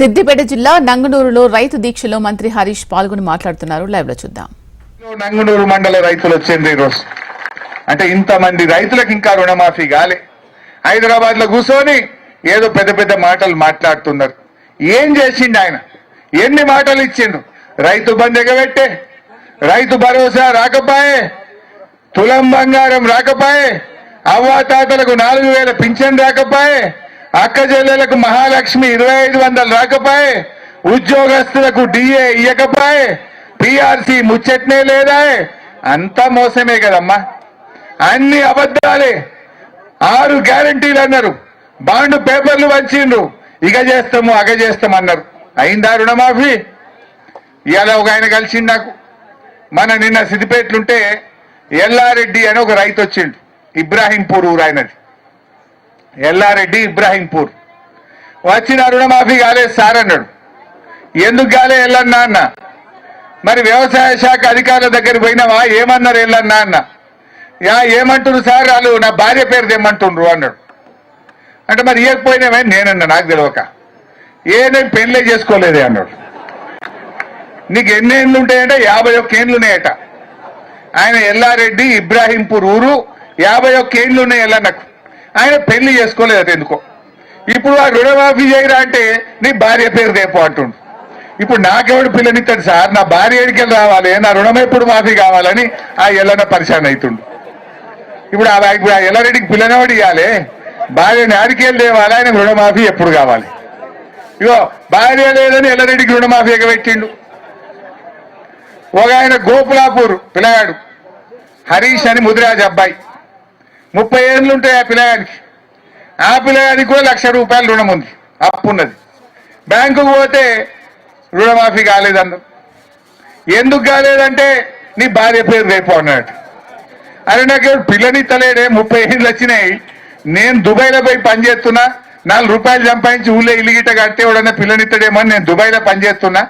సిద్దిపేట జిల్లా నంగనూరులో రైతు దీక్షలో మంత్రి హరీష్ పాల్గొని మాట్లాడుతున్నారు. లైవ్లో చూద్దాం. నంగనూరు మండల రైతులు వచ్చింది ఈరోజు. అంటే ఇంతమంది రైతులకు ఇంకా రుణమాఫీ కాలే. హైదరాబాద్లో కూర్చొని ఏదో పెద్ద పెద్ద మాటలు మాట్లాడుతున్నారు. ఏం చేసిండు ఆయన? ఎన్ని మాటలు ఇచ్చిండు రైతు బంద్ ఎగబెట్టే. రైతు భరోసా రాకపోయే. తులం బంగారం రాకపోయే. అవ్వాతాతలకు నాలుగు వేల పింఛన్ రాకపోయే. అక్క చెల్లెలకు మహాలక్ష్మి ఇరవై ఐదు వందలు రాకపోయే ఉద్యోగస్తులకు డిఏ ఇయ్యకపోయే పిఆర్సి ముచ్చట్నే లేదా? అంతా మోసమే కదమ్మా. అన్ని అబద్ధాలే. ఆరు గ్యారంటీలు అన్నారు. బాండ్ పేపర్లు వంచిండ్రు. ఇక చేస్తాము అగ చేస్తాం అన్నారు. అయిందా రుణమాఫీ? ఇవాళ ఒక ఆయన కలిసిండు నాకు. మన నిన్న సిద్దిపేట్లుంటే ఎల్లారెడ్డి అని ఒక రైతు వచ్చిండు ఇబ్రాహీంపూర్ ఊరు ఆయనది. ఎల్లారెడ్డి ఇబ్రాహీంపూర్. వచ్చిన రుణమాఫీ కాలేదు సార్ అన్నాడు. ఎందుకు కాలే ఎల్లన్నా అన్న? మరి వ్యవసాయ శాఖ అధికారుల దగ్గరికి పోయినావా? ఏమన్నారు ఎల్లన్నా అన్న? యా ఏమంటున్నారు సార్? వాళ్ళు నా భార్య పేరు తెమ్మంటుండ్రు అన్నాడు. అంటే మరి ఇవ్వకపోయినామే నేనన్నా నాకు తెలియక ఏ నేను పెళ్ళే చేసుకోలేదే అన్నాడు. నీకు ఎన్ని ఏళ్ళు ఉంటాయంటే యాభై ఒక్క ఏళ్ళు ఉన్నాయట. ఆయన ఎల్లారెడ్డి ఇబ్రాహీంపూర్ ఊరు యాభై ఒక్క ఏళ్ళు ఉన్నాయి ఎల్లన్నకు. ఆయన పెళ్ళి చేసుకోలేదు ఎందుకో. ఇప్పుడు ఆ రుణమాఫీ చేయరా అంటే నీ భార్య పేరు రేపు అంటుండు. ఇప్పుడు నాకెవడు పిల్లనిస్తాడు సార్? నా భార్య ఎడికెళ్ళి రావాలి? నా రుణం ఎప్పుడు మాఫీ కావాలని ఆ ఎల్లన్న పరిశాన్ అవుతుండు ఇప్పుడు ఆ ఇప్పుడు ఆ ఎల్లారెడ్డికి పిల్లనవాడు ఇవ్వాలి భార్యని ఆడికెళ్ళి తేవాలి ఆయన రుణమాఫీ ఎప్పుడు కావాలి? ఇగో భార్య లేదని ఎల్లారెడ్డికి రుణమాఫీ ఎగబెట్టిండు. ఒక ఆయన గోపులాపూర్ పిల్లగాడు. హరీష్ అని ముదిరాజ్ అబ్బాయి. ముప్పై ఏళ్ళు ఉంటాయి ఆ పిల్లగాడికి. ఆ పిల్లగాడికి కూడా లక్ష రూపాయలు రుణం ఉంది. అప్పు ఉన్నది. బ్యాంకుకు పోతే రుణమాఫీ కాలేదన్నారు ఎందుకు కాలేదంటే నీ భార్య పేరు రేపు అన్నాడు అరే నాకు పిల్లని తలేడే ముప్పై ఏళ్ళు వచ్చినాయి. నేను దుబాయ్లో పోయి పనిచేస్తున్నా నాలుగు రూపాయలు సంపాదించి ఊళ్ళో ఇల్లుగిట కడితే ఎవడన్నా పిల్లనిత్తడేమో నేను దుబాయ్లో పనిచేస్తున్నా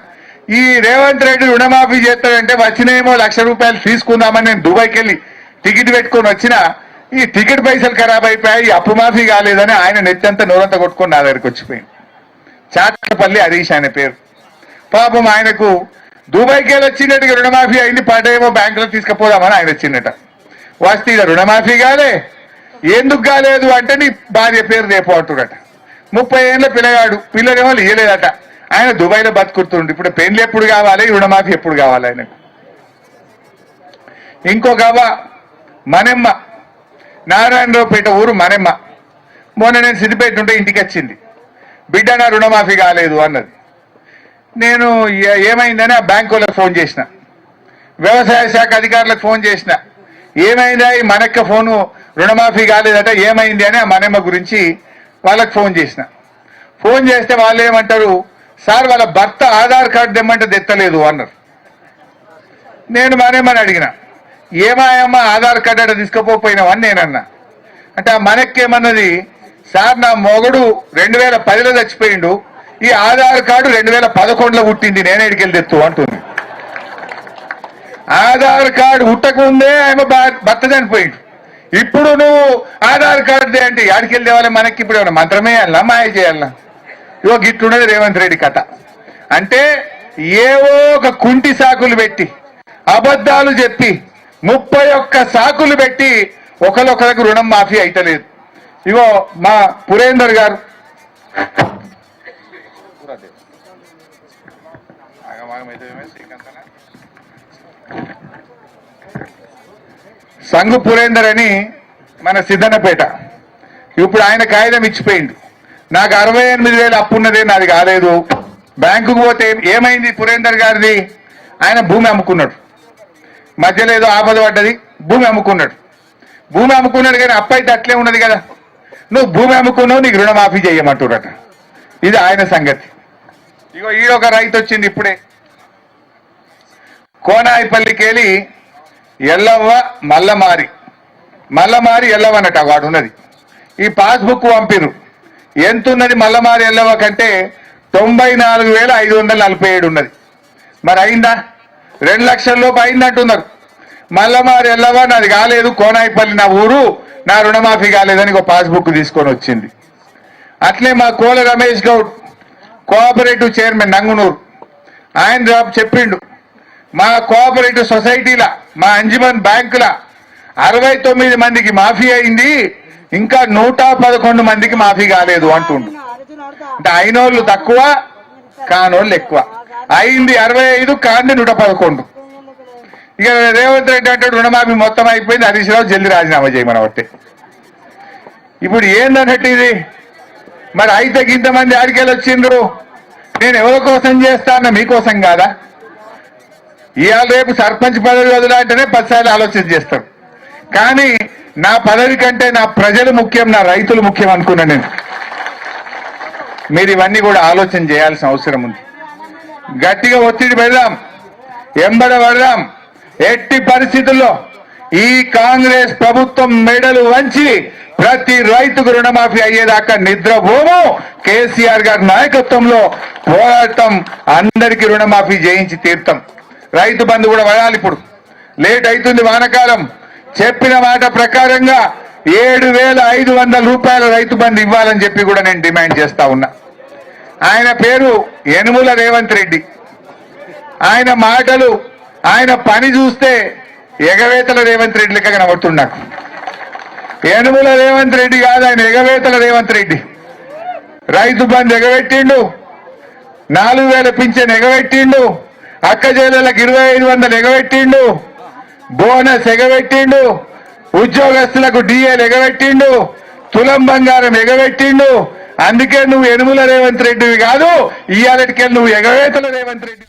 ఈ రేవంత్ రెడ్డి రుణమాఫీ చేస్తాడంటే వచ్చినేమో లక్ష రూపాయలు తీసుకుందామని నేను దుబాయ్కి వెళ్ళి టికెట్ పెట్టుకొని వచ్చినా ఈ టికెట్ పైసలు ఖరాబ్ అయిపోయాయి ఈ అప్పు మాఫీ కాలేదని ఆయన నెత్తంతా నోరంతా కొట్టుకొని నా దగ్గరికి వచ్చిపోయింది చాట్లపల్లి హరీష్ ఆయన పేరు. పాపం ఆయనకు దుబాయ్కి వెళ్ళి వచ్చినట్టుగా రుణమాఫీ అయింది పడేమో బ్యాంకులో తీసుకుపోదామని ఆయన వచ్చిందట వస్తే రుణమాఫీ కాలే ఎందుకు కాలేదు అంటే నీ భార్య పేరు రేపు అంటుడట. ముప్పై ఏళ్ళ పిల్లగాడు పిల్లలేమో ఇయ్యలేదట. ఆయన దుబాయ్లో బతుకుతుండు. ఇప్పుడు పెళ్ళి ఎప్పుడు కావాలి రుణమాఫీ ఎప్పుడు కావాలి ఆయనకు? ఇంకొక అవ్వ మనెమ్మ. నారాయణరావుపేట ఊరు మనమ్మ. మొన్న నేను సిద్దిపేట ఉంటే ఇంటికి వచ్చింది. బిడ్డ నా రుణమాఫీ కాలేదు అన్నది. నేను ఏమైందని ఆ బ్యాంకు వాళ్ళకి ఫోన్ చేసిన. వ్యవసాయ శాఖ అధికారులకు ఫోన్ చేసిన. ఏమైందా? ఈ మనక్క ఫోను రుణమాఫీ కాలేదట ఏమైంది? అని ఆ మనమ్మ గురించి వాళ్ళకి ఫోన్ చేసిన. ఫోన్ చేస్తే వాళ్ళు ఏమంటారు? సార్ వాళ్ళ భర్త ఆధార్ కార్డు తెమ్మంటే తెత్తలేదు అన్నారు. నేను మనమ్మని అడిగిన. ఏమాయమ్మ ఆధార్ కార్డు అట తీసుకుపోయినావని నేనన్నా. అంటే ఆ మనక్కేమన్నది సార్ నా మొగడు రెండు వేల పదిలో చచ్చిపోయిండు ఈ ఆధార్ కార్డు రెండు వేల పదకొండులో పుట్టింది నేను ఎడికెళ్ళి తెత్తు అంటుంది. ఆధార్ కార్డు పుట్టకముందే ఆమె భర్త చనిపోయిండు. ఇప్పుడు నువ్వు ఆధార్ కార్డు అంటే ఆడికెళ్ళి తేవాలి మనకి? ఇప్పుడు ఏమన్నా మంత్రమే వెళ్ళా మాయ చేయాలా ఇవో గిట్లున్నది రేవంత్ రెడ్డి కథ. అంటే ఏవో ఒక కుంటి సాకులు పెట్టి అబద్ధాలు చెప్పి ముప్పై ఒక్క సాకులు పెట్టి ఒకరికొకరికి రుణం మాఫీ అయితలేదు. ఇగో మా పురేందర్ గారు. సంఘు పురేందర్ అని మన సిద్ధన్నపేట. ఇప్పుడు ఆయన కాగితం ఇచ్చిపోయిండు. నాకు అరవై ఎనిమిది వేలు అప్పున్నదే నాది కాలేదు. బ్యాంకుకు పోతే ఏమైంది పురేందర్ గారిది? ఆయన భూమి అమ్ముకున్నాడు. మధ్యలో ఏదో ఆపద పడ్డది భూమి అమ్ముకున్నాడు. భూమి అమ్ముకున్నాడు కానీ అప్పైతే అట్లే ఉన్నది కదా. నువ్వు భూమి అమ్ముకున్నావు నీకు రుణమాఫీ చేయమంటుడట ఇది ఆయన సంగతి. ఇగో ఈడొక రైతు వచ్చింది ఇప్పుడే. కోనాయిపల్లికి వెళ్ళి ఎల్లవ్వ మల్లమారి. మల్లమారి ఎల్లవన్నట వాడు ఉన్నది ఈ పాస్బుక్ పంపిరు ఎంత ఉన్నది మల్లమారి ఎల్లవ్వ కంటే తొంభై నాలుగు వేల ఐదు వందల నలభై ఏడు ఉన్నది. మరి అయిందా? రెండు లక్షల లోపు అయిందంటున్నారు. మల్లమారి ఎల్లవ్వ నాది కాలేదు. కోనాయిపల్లి నా ఊరు నా రుణమాఫీ కాలేదని ఒక పాస్బుక్ తీసుకొని వచ్చింది. అట్లే మా కోల రమేష్ గౌడ్ కోఆపరేటివ్ చైర్మన్ నంగునూరు. ఆయన చెప్పిండు. మా కోఆపరేటివ్ సొసైటీల మా అంజుమన్ బ్యాంకుల అరవై తొమ్మిది మందికి మాఫీ అయింది. ఇంకా నూట పదకొండు మందికి మాఫీ కాలేదు అంటుండు. అంటే అయినోళ్ళు తక్కువ కానోళ్ళు ఎక్కువ. అయింది అరవై ఐదు కాండి నూట పదకొండు. ఇక రేవంత్ రెడ్డి అంటే రుణమాఫీ మొత్తం అయిపోయింది హరీష్ రావు జల్ది రాజీనామా చేయమని ఒకటి ఇప్పుడు ఏందన్నట్టు ఇది? మరి అయితే ఇంతమంది ఆడికెళ్ళి వచ్చిండ్రు? నేను ఎవరి కోసం చేస్తాన? మీకోసం కాదా? ఇవాళ రేపు సర్పంచ్ పదవి వదలంటేనే పదిసార్లు ఆలోచన చేస్తాం కానీ నా పదవి కంటే నా ప్రజలు ముఖ్యం నా రైతులు ముఖ్యం అనుకున్నా నేను. మీరు ఇవన్నీ కూడా ఆలోచన చేయాల్సిన అవసరం ఉంది. గట్టిగా ఒత్తిడి పెడదాం ఎంబడ పడదాం. ఎట్టి పరిస్థితుల్లో ఈ కాంగ్రెస్ ప్రభుత్వం మెడలు వంచి ప్రతి రైతుకు రుణమాఫీ అయ్యేదాకా నిద్రపోము. కేసీఆర్ గారి నాయకత్వంలో పోరాటం అందరికీ రుణమాఫీ చేయించి తీర్థం రైతు బంధు కూడా వడాలి ఇప్పుడు. లేట్ అవుతుంది వానకాలం. చెప్పిన మాట ప్రకారంగా ఏడు వేల ఐదు వందల రూపాయల రైతు బంధు ఇవ్వాలని చెప్పి కూడా నేను డిమాండ్ చేస్తా ఉన్నా. ఆయన పేరు యనుముల రేవంత్ రెడ్డి. ఆయన మాటలు ఆయన పని చూస్తే ఎగవేతల రేవంత్ రెడ్డి లెక్క కనబడుతుంది నాకు. యనుముల రేవంత్ రెడ్డి కాదు ఆయన ఎగవేతల రేవంత్ రెడ్డి. రైతు బంద్ ఎగబెట్టిండు నాలుగు వేల పింఛన్ ఎగబెట్టిండు అక్క చెల్లెలకు ఇరవై ఐదు వందలు ఎగబెట్టిండు బోనస్ ఎగబెట్టిండు ఉద్యోగస్తులకు డిఏలు ఎగబెట్టిండు తులం బంగారం ఎగబెట్టిండు అందుకే నువ్వు ఎనుముల రేవంత్ రెడ్డివి కాదు ఇవాళటికెళ్ళి నువ్వు ఎగవేతల రేవంత్ రెడ్డి.